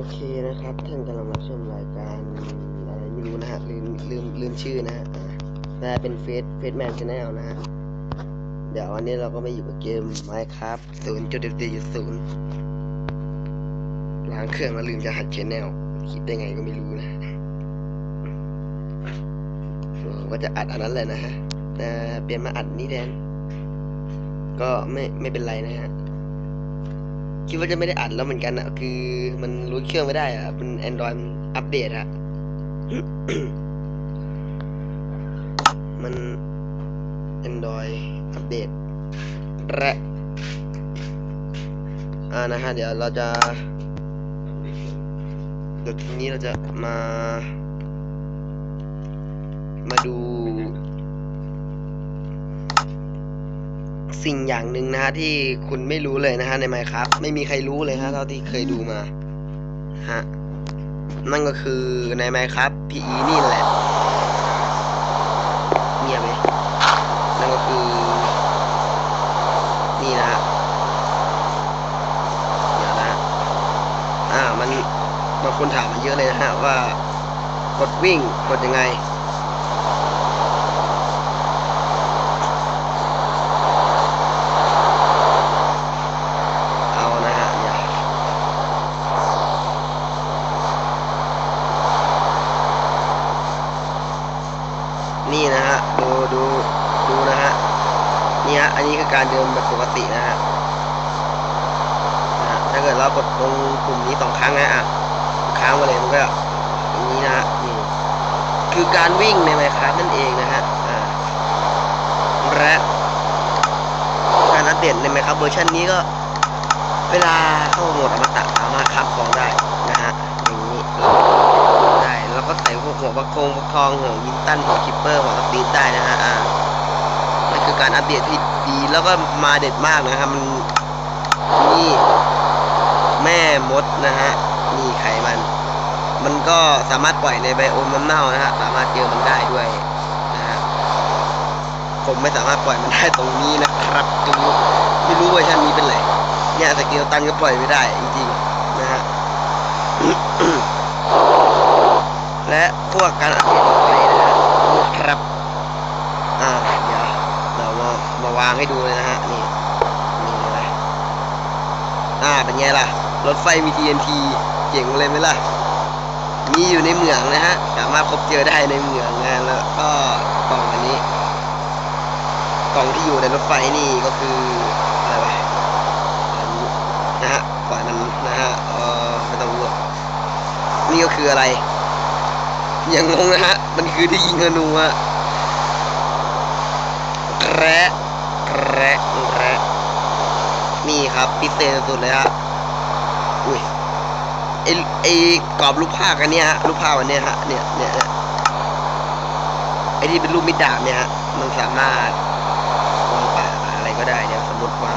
โอเคนะครับ ท่านกำลังมาชมรายการอะไรไม่รู้นะฮะลืมลืมลืมชื่อนะฮะอ่าน่าเป็นเฟสเฟสแมนชาแนลนะฮะ เดี๋ยววันนี้เราก็มาอยู่กับเกม Minecraft 0.1.0ล้างเครื่องแล้วลืมจะหัดชแนลคิดได้ไงก็ไม่รู้นะผมก็จะอัดอันนั้นแหละนะฮะแต่เปลี่ยนมาอัดนี้แทนก็ไม่ไม่เป็นไรนะฮะ คิดว่าจะไม่ได้อัดแล้วเหมือนกันอะคือมันรู้เครื่องไม่ได้อะมัน Android มันอัปเดตอะมัน Android อัปเดตและอ่านะฮะ เดี๋ยวเราจะเดี๋ยวทีนี้เราจะมา มาดู สิ่งอย่างหนึ่งนะฮะที่คุณไม่รู้เลยนะฮะใน Minecraft ไม่มีใครรู้เลยฮะเท่าที่เคยดูมาฮะนั่นก็คือใน Minecraft PE นี่แหละเงียบไหมนั่นก็คือ นี่นะฮะเดี๋ยวนะฮะอ่ามันบางคนถามมาเยอะเลยนะฮะว่ากดวิ่งกดยังไง นี่ฮะ อันนี้คือการเดินแบบปกตินะฮะ ถ้าเกิดเรากดตรงปุ่มนี้สองครั้งนะอะค้างมาเลยมันก็อย่างนี้นะฮะนี่คือการวิ่งในไมครับนั่นเองนะฮะ อ่า และการอัปเดตในไมครับเวอร์ชันนี้ก็ เวลาเข้าโหมดอมตะสามารถคราบของได้นะฮะ อย่างนี้ ได้ แล้วก็ใส่พวกหัวประโคงประคองหัววินตันหัวคิปเปอร์หัวสปีดได้นะฮะ อ่า คือการอัปเดตที่ดี แล้วก็มาเด็ดมากนะครับ มันนี่แม่มดนะฮะนี่ไขมัน มันก็สามารถปล่อยในไบโอมน้ำเน่านะฮะสามารถเจอมันได้ด้วยนะฮะผมไม่สามารถปล่อยมันได้ตรงนี้นะครับไม่รู้ไม่รู้เวอร์ชันนี้เป็นไรเนี่ยสเกลตันก็ปล่อยไม่ได้จริงๆนะฮะและพวกการอัปเดตต่อไปนะฮะนะครับ อ่า เดี๋ยวเรามามาวาง ให้ดูเลยนะฮะ นี่นี่เลยอ่า เป็นไงล่ะ รถไฟมี TNT เจ๋งเลยไหมล่ะ มีอยู่ในเมืองนะฮะ สามารถพบเจอได้ในเมืองนะแล้วก็กล่องอันนี้ กล่องที่อยู่ในรถไฟนี่ก็คือ อะไรวะนะฮะปล่อยมันนะฮะ เออไม่ต้องรู้นี่ก็คืออะไร ยังงงนะฮะ มันคือที่ยิงธนูอะแระ แระแระนี่ครับพิเศษสุดเลยฮะอุ้ยไอไอกรอบรูปภาพอันเนี้ยฮะรูปภาพอันเนี้ยฮะเนี่ยเนี่ยไอที่เป็นรูปมิดดาบเนี่ยฮะมันสามารถวางป่าอะไรก็ได้เดี๋ยสมมติวาง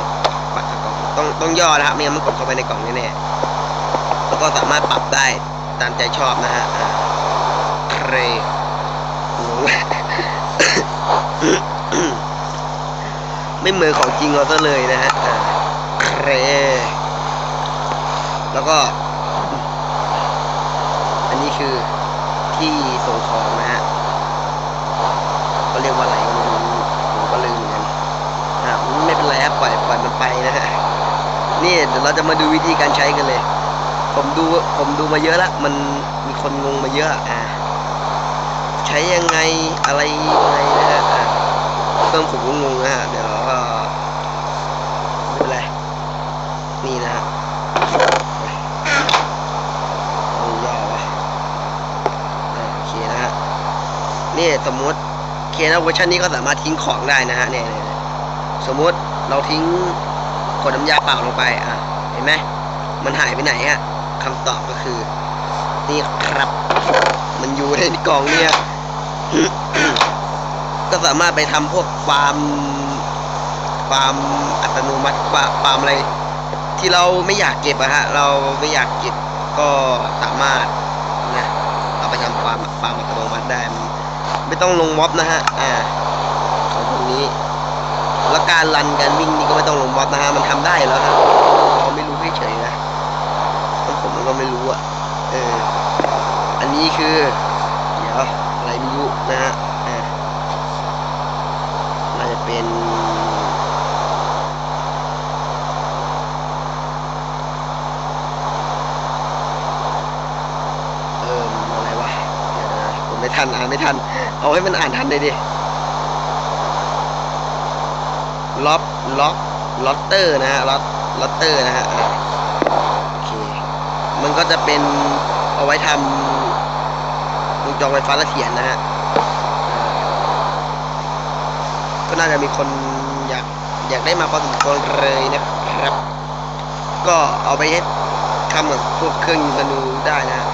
ปากกล่องต้องต้องย่อนะครับไม่งั้นมันกดเข้าไปในกล่องแน่ๆแล้วก็สามารถปรับได้ตามใจชอบนะฮะเครงง ไม่เหมือนของจริงเราซะเลยนะฮะเครแล้วก็ อันนี้คือที่ส่งของนะฮะก็เรียกว่าอะไรก็ไม่รู้ผมก็ลืมเหมือนกันอะไม่เป็นไรครับปล่อยปล่อยมันไปนะฮะนี่เดี๋ยวเราจะมาดูวิธีการใช้กันเลย ผมดูผมดูมาเยอะละมันมีคนงงมาเยอะอะใช้ยังไงอะไรยังไงนะฮะอะเพิ่มผมก็งงนะฮะเดี๋ยวก็ไม่เป็นไรนี่นะฮะเอาย่อวะอะโอเคนะฮะ นี่สมมติเคนะเวอร์ชันนี้ก็สามารถทิ้งของได้นะฮะเนี่ยสมมุติเราทิ้งขวดน้ำยาเปล่าลงไปอะเห็นไหมมันหายไปไหนอะคำตอบก็คือ นี่ครับ มันอยู่ในกล่องเนี่ยก็สามารถไปทำพวกฟาร์มฟาร์มอัตโนมัติฟาฟาร์มอะไร ที่เราไม่อยากเก็บอะฮะเราไม่อยากเก็บก็สามารถนะเอาไปทำฟาร์มฟาร์มอัตโนมัติได้ ไม่ต้องลงม็อบนะฮะอ่าของพวกนี้ แล้วการรันการวิ่งนี่ก็ไม่ต้องลงม็อบนะฮะมันทำได้แล้วครับเราไม่รู้เฉยนะผมก็ไม่รู้อะเอออันนี้คือ เดี๋ยวอะไรไม่รู้นะฮะอาน่าจะเป็นเอออะไม่ทันอ่านไม่ทัน เอาให้มันอ่านทันเลยดิล็อกล็อกล็อตเตอร์นะฮะล็อตล็อตเตอร์นะฮะโอเค มันก็จะเป็นเอาไว้ทำวงจรไฟฟ้าละเถียนนะฮะก็น่าจะมีคนอยากอยากได้มาพอสมควรเลยนะครับ ก็เอาไปทำกับพวกเครื่องยิงธนูได้นะฮะ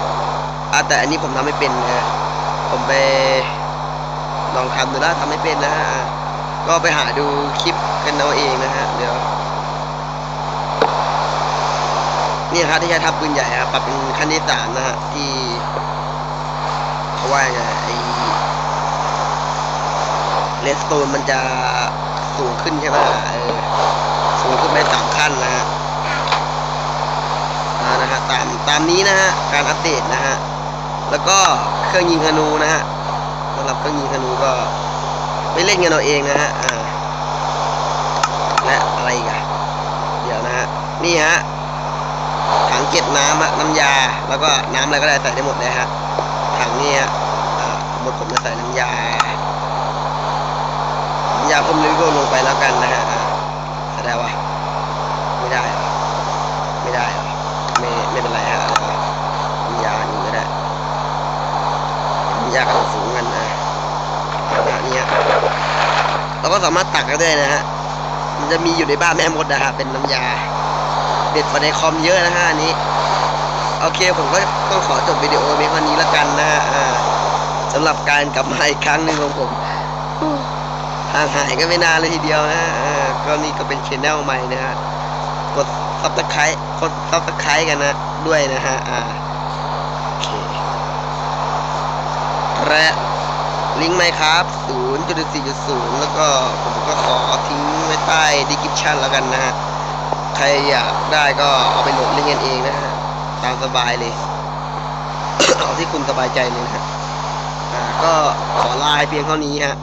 อ่าแต่อันนี้ผมทำไม่เป็นนะผมไป ลองทำดูแล้วทำไม่เป็นนะฮะก็ไปหาดูคลิปกันเอาเองนะฮะเดี๋ยวนี่ครับที่ใช้ทับปืนใหญ่ครับปรับเป็นขั้นที่สามนะฮะที่เขาว่าไงไอเลสโตนมันจะสูงขึ้นใช่ไหมเออสูงขึ้นไปสามขั้นนะฮะนะฮะตามตามนี้นะฮะการอัปเดตนะฮะแล้วก็เครื่องยิงธนูนะฮะ สำหรับเครื่องยิงธนูก็ไปเล่นกันเอาเองนะฮะอ่าและอะไรกอะเดี๋ยวนะฮะนี่ฮะถังเก็บน้ำอะน้ำยา แล้วก็น้ำอะไรก็ได้ใส่ได้หมดเลยฮะถังนี้ฮะหมดผมจะใส่น้ำยาน้ำยาพ่นลิโก้ลงไปแล้วกันนะฮะอ่าใส่ได้วะไม่ได้ไม่ได้ไม่ไม่เป็นไรฮะอะไรวะน้ำยานี่ก็ได้น้ำยากำลังสูงกันนะนะฮะนี่ฮะ เราก็สามารถตักได้นะฮะ มันจะมีอยู่ในบ้านแม่มดนะฮะ เป็นน้ำยา เด็ดกว่าในคอมเยอะนะฮะอันนี้ โอเคผมก็ต้องขอจบวิดีโอเพียงเท่านี้แล้วกันนะฮะสำหรับการกลับมาอีกครั้งหนึ่งของผมห่างหายกันไม่นานเลยทีเดียวนะฮะก็นี่ก็เป็นชแนลใหม่นะฮะ กดซับสไครต์กดซับสไครต์กันนะด้วยนะฮะ อ่าโอเคและลิงก์ไหมครับ จุดสี่จุดศูนย์แล้วก็ผมก็ขอทิ้งไว้ใต้ดีคริปชันแล้วกันนะฮะ ใครอยากได้ก็เอาไปโหลดเล่นกันเองนะฮะ ตามสบายเลย เอาที่คุณสบายใจเลยนะฮะก็ขอลายเพียงเท่านี้ฮะ